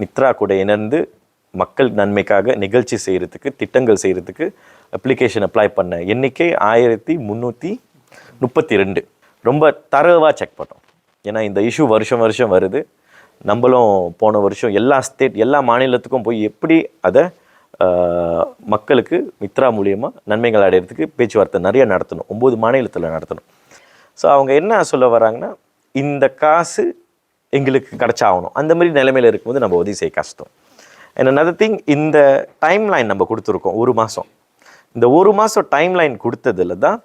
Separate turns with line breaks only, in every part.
மித்ரா கூட இணைந்து மக்கள் நன்மைக்காக நிகழ்ச்சி செய்கிறதுக்கு திட்டங்கள் செய்கிறதுக்கு அப்ளிகேஷன் அப்ளை பண்ண எண்ணிக்கை ஆயிரத்தி முந்நூற்றி முப்பத்தி ரெண்டு ரொம்ப தரவாக செக் பண்ணோம். ஏன்னா இந்த இஷ்யூ வருஷம் வருஷம் வருது. நம்மளும் போன வருஷம் எல்லா ஸ்டேட் எல்லா மாநிலத்துக்கும் போய் எப்படி அதை மக்களுக்கு மித்ரா மூலியமாக நன்மைகள் அடையிறதுக்கு பேச்சுவார்த்தை நிறைய நடத்தணும். ஒம்பது மாநிலத்தில் நடத்தணும். ஸோ அவங்க என்ன சொல்ல வராங்கன்னா இந்த காசு எங்களுக்கு கிடச்சாகணும். அந்த மாதிரி நிலைமையில் இருக்கும்போது நம்ம உதவி செய்ய கஷ்டம். அண்ட் another திங் இந்த டைம் லைன் நம்ம கொடுத்துருக்கோம் ஒரு மாதம் இந்த ஒரு மாதம் டைம் லைன் கொடுத்ததுல தான்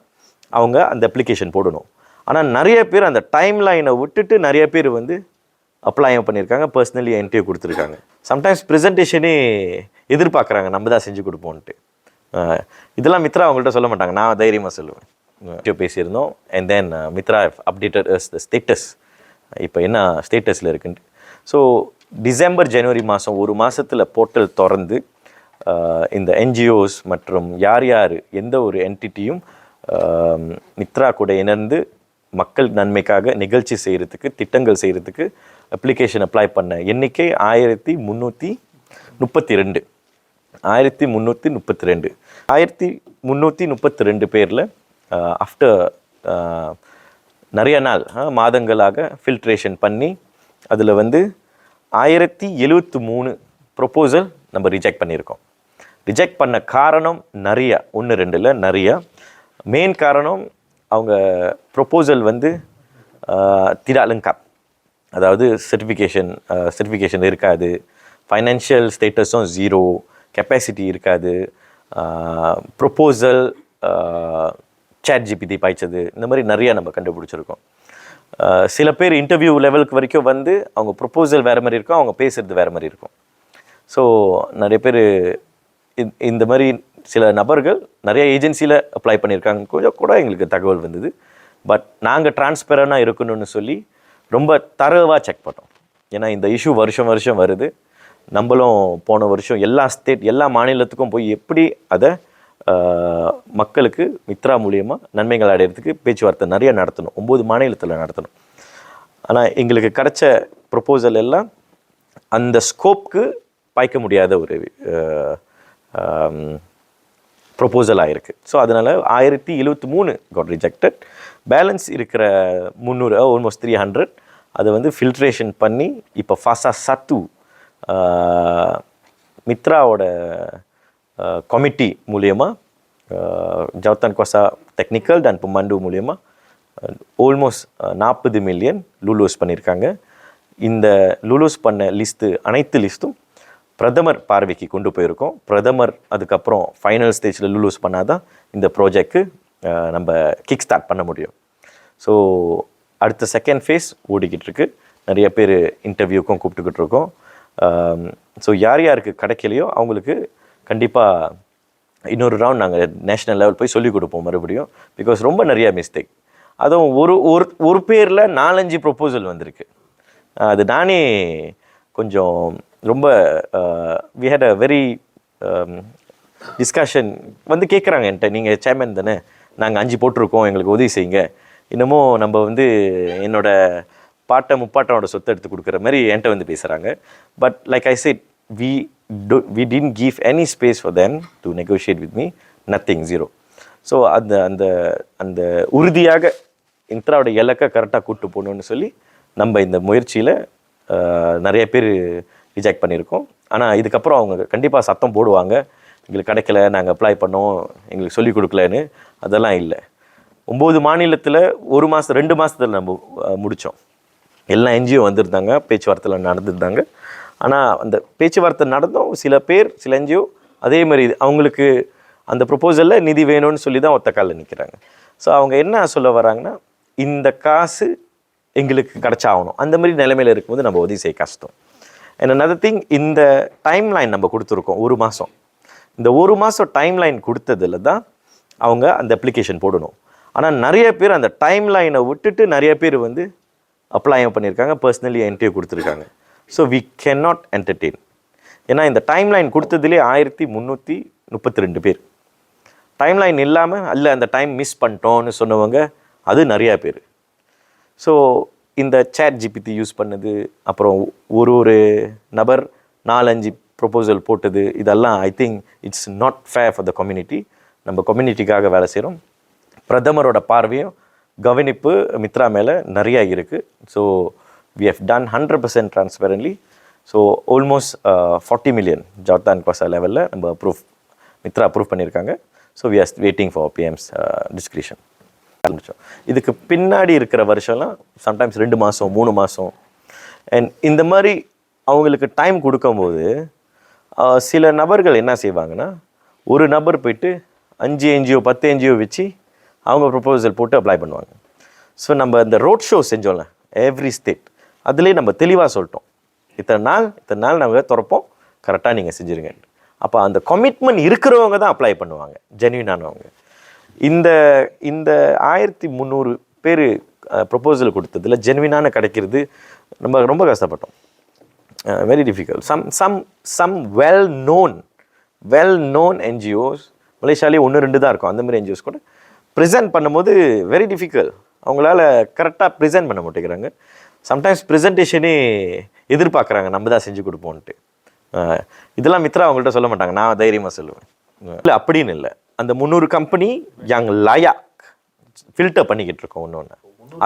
அவங்க அந்த அப்ளிகேஷன் போடணும். ஆனால் நிறைய பேர் அந்த டைம் லைனை விட்டுட்டு நிறைய பேர் வந்து அப்ளை பண்ணியிருக்காங்க பர்சனலி என்ட்ரியை கொடுத்துருக்காங்க. சம்டைம்ஸ் ப்ரெசன்டேஷனே எதிர்பார்க்குறாங்க நம்ம தான் செஞ்சு கொடுப்போன்ட்டு இதெல்லாம் மித்ரா அவங்கள்ட்ட சொல்ல மாட்டாங்க. நான் தைரியமாக சொல்லுவேன். பேசியிருந்தோம். And then Mitra updated the status இப்போ என்ன ஸ்டேட்டஸில் இருக்குன்ட்டு. ஸோ டிசம்பர் ஜனவரி மாதம் ஒரு மாதத்தில் போர்ட்டல் திறந்து இந்த என்ஜிஓஸ் மற்றும் யார் யார் எந்த ஒரு என்டிட்டியும் நித்ரா கூட இணைந்து மக்கள் நன்மைக்காக நிகழ்ச்சி செய்கிறதுக்கு திட்டங்கள் செய்கிறதுக்கு அப்ளிகேஷன் அப்ளை பண்ண எண்ணிக்கை ஆயிரத்தி முந்நூற்றி முப்பத்தி ரெண்டு ஆயிரத்தி முந்நூற்றி முப்பத்தி ரெண்டு ஆயிரத்தி முந்நூற்றி முப்பத்தி ரெண்டு பேரில் ஆஃப்டர் நிறைய நாள் மாதங்களாக ஃபில்ட்ரேஷன் பண்ணி அதில் வந்து ஆயிரத்தி எழுபத்தி மூணு ப்ரொப்போசல் நம்ம ரிஜெக்ட் பண்ணியிருக்கோம். ரிஜெக்ட் பண்ண காரணம் நிறைய ஒன்று ரெண்டில் நிறைய. மெயின் காரணம் அவங்க ப்ரொப்போசல் வந்து திடாலுங்கா அதாவது சர்டிஃபிகேஷன் சர்டிஃபிகேஷன் இருக்காது. ஃபைனான்ஷியல் ஸ்டேட்டஸும் ஜீரோ கெப்பாசிட்டி இருக்காது. ப்ரொப்போசல் சேட் ஜிபிடி பாய்ச்சது இந்த மாதிரி நிறையா நம்ம கண்டுபிடிச்சிருக்கோம். சில பேர் இன்டர்வியூ லெவலுக்கு வரைக்கும் வந்து அவங்க ப்ரொப்போசல் வேறு மாதிரி இருக்கும் அவங்க பேசுகிறது வேறு மாதிரி இருக்கும். ஸோ நிறைய பேர் இந்த மாதிரி சில நபர்கள் நிறைய ஏஜென்சியில் அப்ளை பண்ணியிருக்காங்க. கொஞ்சம் கூட எங்களுக்கு தகவல் வந்தது. பட் நாங்கள் டிரான்ஸ்பரண்டாக இருக்கணும்னு சொல்லி ரொம்ப தரவாக செக் பண்ணோம். ஏன்னா இந்த இஷ்யூ வருஷம் வருஷம் வருது. நம்மளும் போன வருஷம் எல்லா ஸ்டேட் எல்லா மாநிலத்துக்கும் போய் எப்படி அதை மக்களுக்கு மித்ரா மூலியமாக நன்மைகள் அடையிறதுக்கு பேச்சுவார்த்தை நிறைய நடத்தணும். ஒம்பது மாநிலத்தில் நடத்தணும். ஆனால் எங்களுக்கு கிடைச்ச ப்ரொப்போசல் எல்லாம் அந்த ஸ்கோப்க்கு பாய்க்க முடியாத ஒரு ப்ரொப்போசல் ஆயிருக்கு. ஸோ அதனால் ஆயிரத்தி எழுபத்தி மூணு காட் ரிஜெக்டட் பேலன்ஸ் இருக்கிற முந்நூறு ஆல்மோஸ்ட் த்ரீ ஹண்ட்ரட் அதை வந்து ஃபில்ட்ரேஷன் பண்ணி இப்போ ஃபாசா சத்து மித்ராவோட komiti கமிட்டி மூலியமாக ஜவத்தான் கொசா டெக்னிக்கல் dan pemandu மூலியமாக ஆல்மோஸ்ட் நாற்பது மில்லியன் லூலூஸ் பண்ணியிருக்காங்க இந்த லுலூஸ் பண்ண லிஸ்ட்டு அனைத்து லிஸ்ட்டும் பிரதமர் பார்வைக்கு கொண்டு போயிருக்கோம் பிரதமர் அதுக்கப்புறம் ஃபைனல் ஸ்டேஜில் லூலூஸ் பண்ணாதான் இந்த ப்ராஜெக்ட்க்கு நம்ம கிக் ஸ்டார்ட் பண்ண முடியும் ஸோ அடுத்த செகண்ட் ஃபேஸ் ஓடிக்கிட்டு இருக்கு நிறைய பேர் இன்டர்வியூக்கும் கூப்பிட்டுக்கிட்டு இருக்கோம் ஸோ யார் யாருக்கு கிடைக்கலையோ அவங்களுக்கு கண்டிப்பாக இன்னொரு ரவுண்ட் நாங்கள் நேஷ்னல் லெவல் போய் சொல்லிக் கொடுப்போம் மறுபடியும். பிகாஸ் ரொம்ப நிறையா மிஸ்டேக் அதுவும் ஒரு ஒரு ஒரு பேரில் நாலஞ்சு ப்ரொப்போசல் வந்திருக்கு. அது நானே கொஞ்சம் ரொம்ப we had a very discussion வந்து கேட்குறாங்க என்கிட்ட. நீங்கள் சேர்மேன் தானே. நாங்கள் அஞ்சு போட்டிருக்கோம் எங்களுக்கு உதவி செய்யுங்க. இன்னமும் நம்ம வந்து என்னோட பாட்டை முப்பாட்டனோட சொத்தை எடுத்து கொடுக்குற மாதிரி என்கிட்ட வந்து பேசுகிறாங்க but like I said we do we didn't give any space for them to negotiate with me. Nothing zero so அந்த அந்த அந்த உறுதியாக இந்திராவோட இலக்கை கரெக்டாக கூட்டு போகணுன்னு சொல்லி நம்ம இந்த முயற்சியில் நிறைய பேர் ரிஜெக்ட் பண்ணியிருக்கோம். ஆனால் இதுக்கப்புறம் அவங்க கண்டிப்பாக சத்தம் போடுவாங்க. எங்களுக்கு கிடைக்கல நாங்கள் அப்ளை பண்ணோம் எங்களுக்கு சொல்லிக் கொடுக்கலன்னு. அதெல்லாம் இல்லை. ஒம்பது மாநிலத்தில் ஒரு மாதம் ரெண்டு மாதத்தில் நம்ம முடித்தோம் எல்லா என்ஜிஓ வந்திருந்தாங்க பேச்சுவார்த்தையில் நடந்திருந்தாங்க. ஆனால் அந்த பேச்சுவார்த்தை நடந்தும் சில பேர் சில என்ஜிஓ அதே மாதிரி இது- அவங்களுக்கு அந்த ப்ரொப்போசலில் நிதி வேணும்னு சொல்லி தான் ஒத்த காலில் நிற்கிறாங்க ஸோ அவங்க என்ன சொல்ல வராங்கன்னா இந்த காசு எங்களுக்கு கிடச்சாகணும். அந்த மாதிரி நிலைமையில் இருக்கும்போது நம்ம உதவி செய்ய கஷ்டம். அண்ட் another திங் இந்த டைம் லைன் நம்ம கொடுத்துருக்கோம் ஒரு மாதம் இந்த ஒரு மாதம் டைம் லைன் கொடுத்ததுல தான் அவங்க அந்த அப்ளிகேஷன் போடணும். ஆனால் நிறைய பேர் அந்த டைம் லைனை விட்டுட்டு நிறைய பேர் வந்து அப்ளை பண்ணியிருக்காங்க பர்சனலி என்ட்ரியை கொடுத்துருக்காங்க. So we can not entertain ஏன்னா இந்த டைம் லைன் கொடுத்ததுலேயே ஆயிரத்தி முந்நூற்றி முப்பத்தி ரெண்டு பேர். டைம் லைன் இல்லாமல் அல்ல அந்த டைம் மிஸ் பண்ணிட்டோன்னு சொன்னவங்க அது நிறையா பேர். ஸோ இந்த சேட் ஜிபிடி யூஸ் பண்ணது அப்புறம் ஒரு ஒரு நபர் நாலஞ்சு ப்ரொபோசல் போட்டது இதெல்லாம் I think it's not fair for the community நம்ம கம்யூனிட்டிக்காக வேலை செய்கிறோம் பிரதமரோட பார்வையும் கவனிப்பு மித்ரா மேலே நிறையா இருக்குது so we have done hundred percent transparently so almost forty million ஜார்தான் கோசா லெவலில் நம்ம அப்ரூவ் மித்ரா அப்ரூவ் பண்ணியிருக்காங்க. So we are waiting for PM's discretion ஆரம்பித்தோம் இதுக்கு பின்னாடி இருக்கிற வருஷம்லாம் சம்டைம்ஸ் ரெண்டு மாதம் மூணு மாதம் அண்ட் இந்த மாதிரி அவங்களுக்கு டைம் கொடுக்கும்போது சில நபர்கள் என்ன செய்வாங்கன்னா ஒரு நபர் போயிட்டு அஞ்சு என்ஜிஓ பத்து என்ஜிஓ வச்சு அவங்க ப்ரொபோசல் போட்டு அப்ளை பண்ணுவாங்க. ஸோ நம்ம இந்த ரோட் ஷோ செஞ்சோம்ல எவ்ரி ஸ்டேட் அதுலேயே நம்ம தெளிவாக சொல்லிட்டோம். இத்தனை நாள் இத்தனை நாள் நாங்கள் திறப்போம். கரெக்டாக நீங்கள் செஞ்சுருங்க. அப்போ அந்த கமிட்மெண்ட் இருக்கிறவங்க தான் அப்ளை பண்ணுவாங்க. ஜென்யூனானவங்க இந்த இந்த ஆயிரத்தி முந்நூறு பேர் ப்ரொப்போசல் கொடுத்ததில் ஜென்வினான கிடைக்கிறது நம்ம ரொம்ப கஷ்டப்பட்டோம். Very difficult some some some well known well known NGOs மலேசியாலே ஒன்று ரெண்டு தான் இருக்கும். அந்தமாதிரி என்ஜிஓஸ் கூட ப்ரெசென்ட் பண்ணும்போது வெரி டிஃபிகல்ட் அவங்களால கரெக்டாக ப்ரெசென்ட் பண்ண மாட்டேங்கிறாங்க. சம்டைம்ஸ் ப்ரெசன்டேஷனே எதிர்பார்க்குறாங்க நம்ம தான் செஞ்சு கொடுப்போன்ட்டு இதெல்லாம் மித்ரா அவங்கள்ட்ட சொல்ல மாட்டாங்க நான் தைரியமாக சொல்லுவேன். இல்லை அப்படின்னு இல்லை. அந்த முந்நூறு கம்பெனி யங் லயா ஃபில்டர் பண்ணிக்கிட்டு இருக்கோம் ஒன்று ஒன்று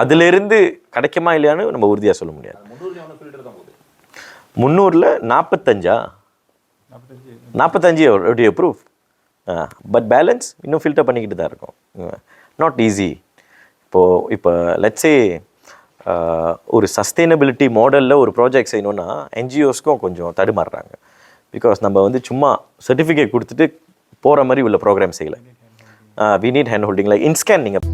அதுலேருந்து கிடைக்குமா இல்லையான்னு நம்ம உறுதியாக சொல்ல முடியாது. முந்நூறில் நாற்பத்தஞ்சா நாற்பத்தஞ்சு எப்படி ப்ரூஃப் பட் பேலன்ஸ் இன்னும் ஃபில்டர் பண்ணிக்கிட்டு தான் இருக்கும். நாட் ஈஸி இப்போது இப்போ லெட்ஸே ஒரு சஸ்டைனபிலிட்டி மாடலில் ஒரு ப்ராஜெக்ட் செய்யணும்னா என்ஜிஓஸ்க்கும் கொஞ்சம் தடுமாறுறாங்க. பிகாஸ் நம்ம வந்து சும்மா சர்டிஃபிகேட் கொடுத்துட்டு போகிற மாதிரி உள்ள ப்ரோக்ராம் செய்யலை. We need hand holding like இன்ஸ்கேன் நீங்கள்